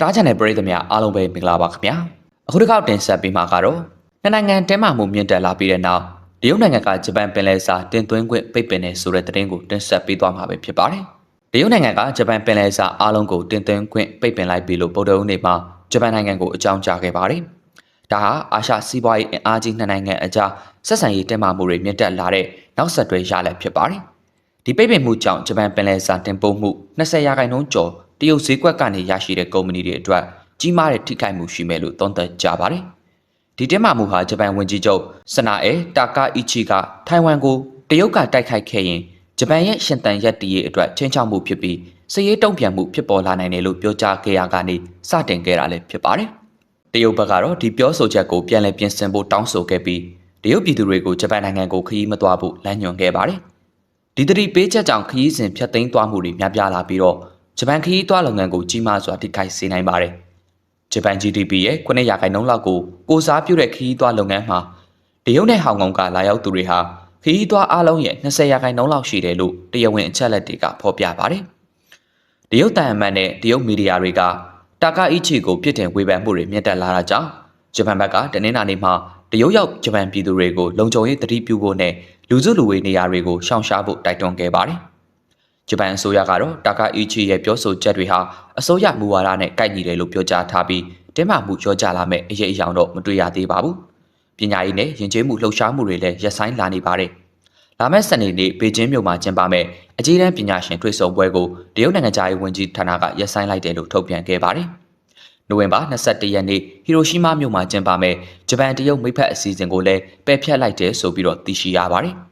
Star Channel ပရိသတ်များအားလုံးပဲမင်္ဂလာပါခင်ဗျာအခုတစ်ခေါက်တင်ဆက်ပေးမှာကတော့နှစ်နိုင်ငံတဲမာမှုမြင့်တက်လာပြီးတဲ့နောက်တရုတ်နိုင်ငံကဂျပန်ပင်လယ်စာတင်သွင်းခွင့်ပိတ်ပင်နေဆိုတဲ့သတင်းကိုတင်ဆက်ပေးသွားမှာပဲဖြစ်ပါတယ်တရုတ်နိုင်ငံကဂျပန်ပင်လယ်စာအားလုံးကိုတင်သွင်းခွင့်ပိတ်ပင်လိုက်ပြီလို့ဗုဒ္ဓဦးနေ့မှာဂျပန်နိုင်ငံကိုအကြောင်းကြားခဲ့ပါတယ်ဒါဟာအာရှစီးပွားရေးအင်အားကြီးနှစ်နိုင်ငံအကြားဆက်ဆံရေးတင်းမာမှုတွေမြင့်တက်လာတဲ့နောက်ဆက်တွဲရလဒ်ဖြစ်ပါတယ်ဒီပိတ်ပင်မှုကြောင့်ဂျပန်ပင်လယ်စာတင်ပို့မှု20ရာခိုင်နှုန်းကျော် တရုတ်ဈေးကွက်ကနေရရှိတဲ့ကုမ္ပဏီတွေအတွက်ကြီးမားတဲ့ထိခိုက်မှုရှိမယ်လို့သုံးသပ်ကြပါတယ်။ဒီတင်းမာမှုဟာဂျပန်ဝန်ကြီးချုပ်စနာအဲတာကာအီချီကထိုင်ဝမ်ကိုတရုတ်ကတိုက်ခိုက်ခဲ့ရင်ဂျပန်ရဲ့ရှင်တန်ရက်တီရဲ့အတွက်ချင်းချောက်မှုဖြစ်ပြီးစစ်ရေးတုံ့ပြန်မှုဖြစ်ပေါ်လာနိုင်တယ်လို့ပြောကြားခဲ့ရကနေစတင်ခဲ့တာလည်းဖြစ်ပါတယ်။တရုတ်ဘက်ကတော့ဒီပြောဆိုချက်ကိုပြန်လည်ပြင်ဆင်ဖို့တောင်းဆိုခဲ့ပြီးတရုတ်ပြည်သူတွေကိုဂျပန်နိုင်ငံကိုခရီးမသွားဖို့လမ်းညွှန်ခဲ့ပါတယ်။ဒီသတိပေးချက်ကြောင့်ခရီးစဉ်ဖျက်သိမ်းသွားမှုတွေများပြားလာပြီးတော့ ဂျပန်ခရီးသွားလုပ်ငန်းကိုကြီးမားစွာထိခိုက်စေနိုင်ပါတယ်။ဂျပန် GDP ရဲ့9ရာခိုင်နှုန်းလောက်ကိုကိုစားပြုတဲ့ခရီးသွားလုပ်ငန်းမှာတရုတ်နဲ့ဟောင်ကောင်ကလာရောက်သူတွေဟာခရီးသွားအားလုံးရဲ့20ရာခိုင်နှုန်းလောက်ရှိတယ်လို့တရားဝင်အချက်အလက်တွေကဖော်ပြပါတယ်။တရုတ်တန်အမတ်နဲ့တရုတ်မီဒီယာတွေကတာကာအီချီကိုပြစ်တင်ဝေဖန်မှုတွေမြင့်တက်လာတာကြောင့်ဂျပန်ဘက်ကတနင်္လာနေ့မှာတရုတ်ရောက်ဂျပန်ပြည်သူတွေကိုလုံခြုံရေးတတိပြုဖို့နဲ့လူစုလူဝေးနေရာတွေကိုရှောင်ရှားဖို့တိုက်တွန်းခဲ့ပါတယ်။ ဂျပန်အစိုးရကတော့တာကာအီချီရဲ့ပြောဆိုချက်တွေဟာအစိုးရမူဝါဒနဲ့ကိုက်ညီတယ်လို့ပြောကြားထားပြီးတင်းမာမှုကြောကြလာမဲ့အရေးအယောင်တော့မတွေ့ရသေးပါဘူး။ပညာရေးနဲ့ယဉ်ကျေးမှုလှုပ်ရှားမှုတွေလည်းရပ်ဆိုင်းလာနေပါတယ်။လာမယ့်စနေနေ့ပေကျင်းမြို့မှာကျင်းပမဲ့အကြီးတန်းပညာရှင်တွေ့ဆုံပွဲကိုတရုတ်နိုင်ငံသားရေးဝန်ကြီးဌာနကရပ်ဆိုင်းလိုက်တယ်လို့ထုတ်ပြန်ခဲ့ပါတယ်။နိုဝင်ဘာ22ရက်နေ့ဟီရိုရှီးမားမြို့မှာကျင်းပမဲ့ဂျပန်တရုတ်မိဖက်အစည်းအဝေးကိုလည်းပယ်ဖျက်လိုက်တယ်ဆိုပြီးတော့သိရှိရပါတယ်။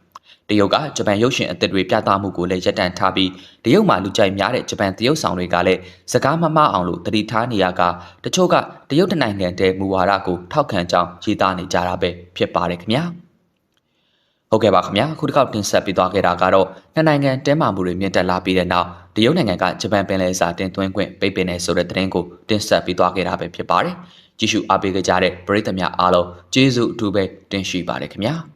တရုတ်ကဂျပန်ရုပ်ရှင်အသစ်တွေပြသမှုကိုလည်းရပ်တန့်ထားပြီးတရုတ်မှာလူကြိုက်များတဲ့ဂျပန်တရုတ်ဆောင်တွေကလည်းစကားမမအောင်လို့တတိထားနေရကတချို့ကတရုတ်တနိုင်ငံတည်းမူဝါဒကိုထောက်ခံကြောင်းရေးသားနေကြတာပဲဖြစ်ပါတယ်ခင်ဗျာ။ဟုတ်ကဲ့ပါခင်ဗျာအခုတစ်ခေါက်တင်ဆက်ပေးသွားခဲ့တာကတော့နှစ်နိုင်ငံတဲမာမှုတွေမြင့်တက်လာပြီးတဲ့နောက်တရုတ်နိုင်ငံကဂျပန်ပင်လယ်စာတင်သွင်းခွင့်ပိတ်ပင်နေဆိုတဲ့သတင်းကိုတင်ဆက်ပေးသွားခဲ့တာပဲဖြစ်ပါတယ်ကြည့်ရှုအားပေးကြတဲ့ပရိသတ်များအားလုံးကျေးဇူးအထူးပဲတင်ရှိပါတယ်ခင်ဗျာ